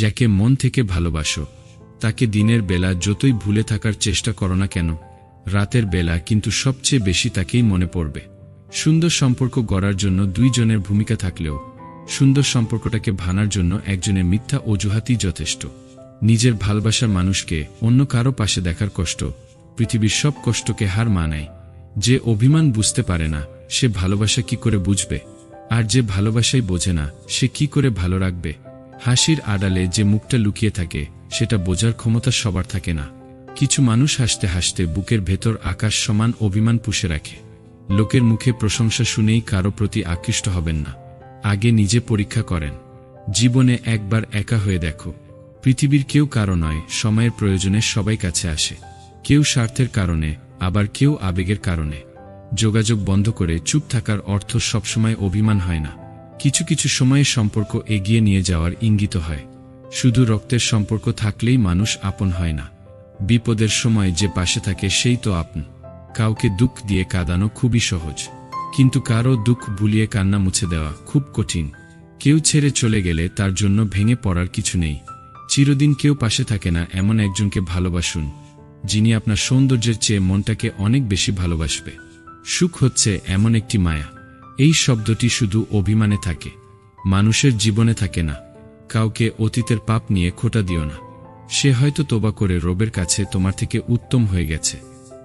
যাকে মন থেকে ভালোবাসো, তাকে দিনের বেলা যতই ভুলে থাকার চেষ্টা করো না কেন, রাতের বেলা কিন্তু সবচেয়ে বেশি তাকেই মনে পড়বে। সুন্দর সম্পর্ক গড়ার জন্য দুইজনের ভূমিকা থাকলেও, সুন্দর সম্পর্কটাকে ভানার জন্য একজনের মিথ্যা অজুহাতই যথেষ্ট। নিজের ভালবাসার মানুষকে অন্য কারও পাশে দেখার কষ্ট পৃথিবীর সব কষ্টকে হার মানায়। যে অভিমান বুঝতে পারে না, সে ভালোবাসা কি করে বুঝবে? আর যে ভালোবাসাই বোঝে না, সে কি করে ভালো রাখবে? হাসির আড়ালে যে মুখটা লুকিয়ে থাকে, সেটা বোঝার ক্ষমতা সবার থাকে না। কিছু মানুষ হাসতে হাসতে বুকের ভেতর আকাশ সমান অভিমান পুষে রাখে। লোকের মুখে প্রশংসা শুনেই কারও প্রতি আকৃষ্ট হবেন না। আগে নিজে পরীক্ষা করেন। জীবনে একবার একা হয়ে দেখো। পৃথিবীর কেউ কারও নয়, সময়ের প্রয়োজনে সবাই কাছে আসে। কেউ স্বার্থের কারণে, আবার কেউ আবেগের কারণে। যোগাযোগ বন্ধ করে চুপ থাকার অর্থ সবসময় অভিমান হয় না। কিছু কিছু সময়ে সম্পর্ক এগিয়ে নিয়ে যাওয়ার ইঙ্গিত হয়। শুধু রক্তের সম্পর্ক থাকলেই মানুষ আপন হয় না। বিপদের সময় যে পাশে থাকে সেই তো আপন। কাউকে দুঃখ দিয়ে কাঁদানো খুবই সহজ। কিন্তু কারও দুঃখ ভুলিয়ে কান্না মুছে দেওয়া খুব কঠিন। কেউ ছেড়ে চলে গেলে তার জন্য ভেঙে পড়ার কিছু নেই। চিরদিন কেউ পাশে থাকে না এমন একজনকে ভালোবাসুন, যিনি আপনার সৌন্দর্যের চেয়ে মনটাকে অনেক বেশি ভালোবাসবে। সুখ হচ্ছে এমন একটি মায়া। এই শব্দটি শুধু অভিমানে থাকে, মানুষের জীবনে থাকে না, কাউকে অতীতের পাপ নিয়ে খোটা দিও না। সে হয়তো তোবা করে রবের কাছে তোমার থেকে উত্তম হয়ে গেছে।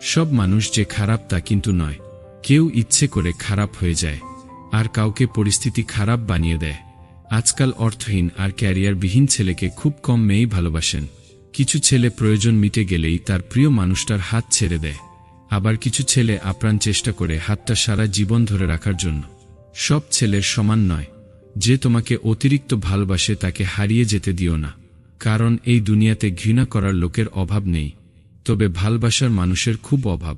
সব মানুষ যে খারাপ তা কিন্তু নয়, কেউ ইচ্ছে করে খারাপ হয়ে যায়, আর কাউকে পরিস্থিতি খারাপ বানিয়ে দেয়। আজকাল অর্থহীন আর ক্যারিয়ারবিহীন ছেলেকে খুব কম মেয়েই ভালোবাসেন। কিছু ছেলে প্রয়োজন মিটে গেলেই তার প্রিয় মানুষটার হাত ছেড়ে দেয়। আবার কিছু ছেলে আপ্রাণ চেষ্টা করে হাতটা সারা জীবন ধরে রাখার জন্য। সব ছেলের সমান নয়। যে তোমাকে অতিরিক্ত ভালবাসে তাকে হারিয়ে যেতে দিও না। কারণ এই দুনিয়াতে ঘৃণা করার লোকের অভাব নেই। তবে ভালবাসার মানুষের খুব অভাব।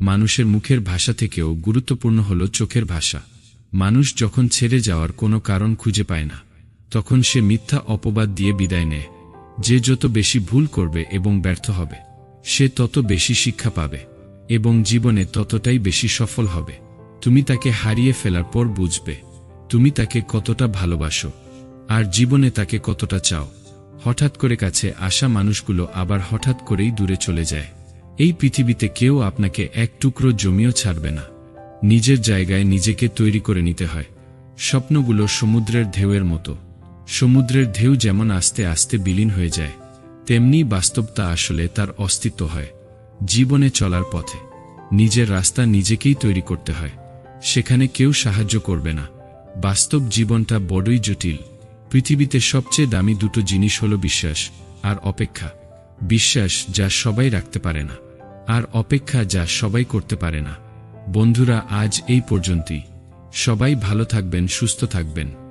মানুষের মুখের ভাষা থেকেও গুরুত্বপূর্ণ হল চোখের ভাষা। মানুষ যখন ছেড়ে যাওয়ার কোনো কারণ খুঁজে পায় না, তখন সে মিথ্যা অপবাদ দিয়ে বিদায় নেয়। যে যত বেশি ভুল করবে এবং ব্যর্থ হবে, সে তত বেশি শিক্ষা পাবে। এবং জীবনে ততটাই বেশি সফল হবে। তুমি তাকে হারিয়ে ফেলার পর বুঝবে। তুমি তাকে কতটা ভালোবাসো। আর জীবনে তাকে কতটা চাও। হঠাৎ করে কাছে আসা মানুষগুলো আবার হঠাৎ করেই দূরে চলে যায়। এই পৃথিবীতে কেউ আপনাকে এক টুকরো জমিও ছাড়বে না। নিজের জায়গায় নিজেকে তৈরি করে নিতে হয়। স্বপ্নগুলো সমুদ্রের ঢেউয়ের মতো। সমুদ্রের ঢেউ যেমন আস্তে আস্তে বিলীন হয়ে যায়, তেমনি বাস্তবতা আসলে তার অস্তিত্ব হয়। জীবনে চলার পথে। নিজের রাস্তা নিজেকেই তৈরি করতে হয়। সেখানে কেউ সাহায্য করবে না। বাস্তব জীবনটা বড়ই জটিল। পৃথিবীতে সবচেয়ে দামি দুটো জিনিস হল বিশ্বাস আর অপেক্ষা। বিশ্বাস যা সবাই রাখতে পারে না আর অপেক্ষা যা সবাই করতে পারে না। বন্ধুরা, আজ এই পর্যন্তই। সবাই ভালো থাকবেন, সুস্থ থাকবেন।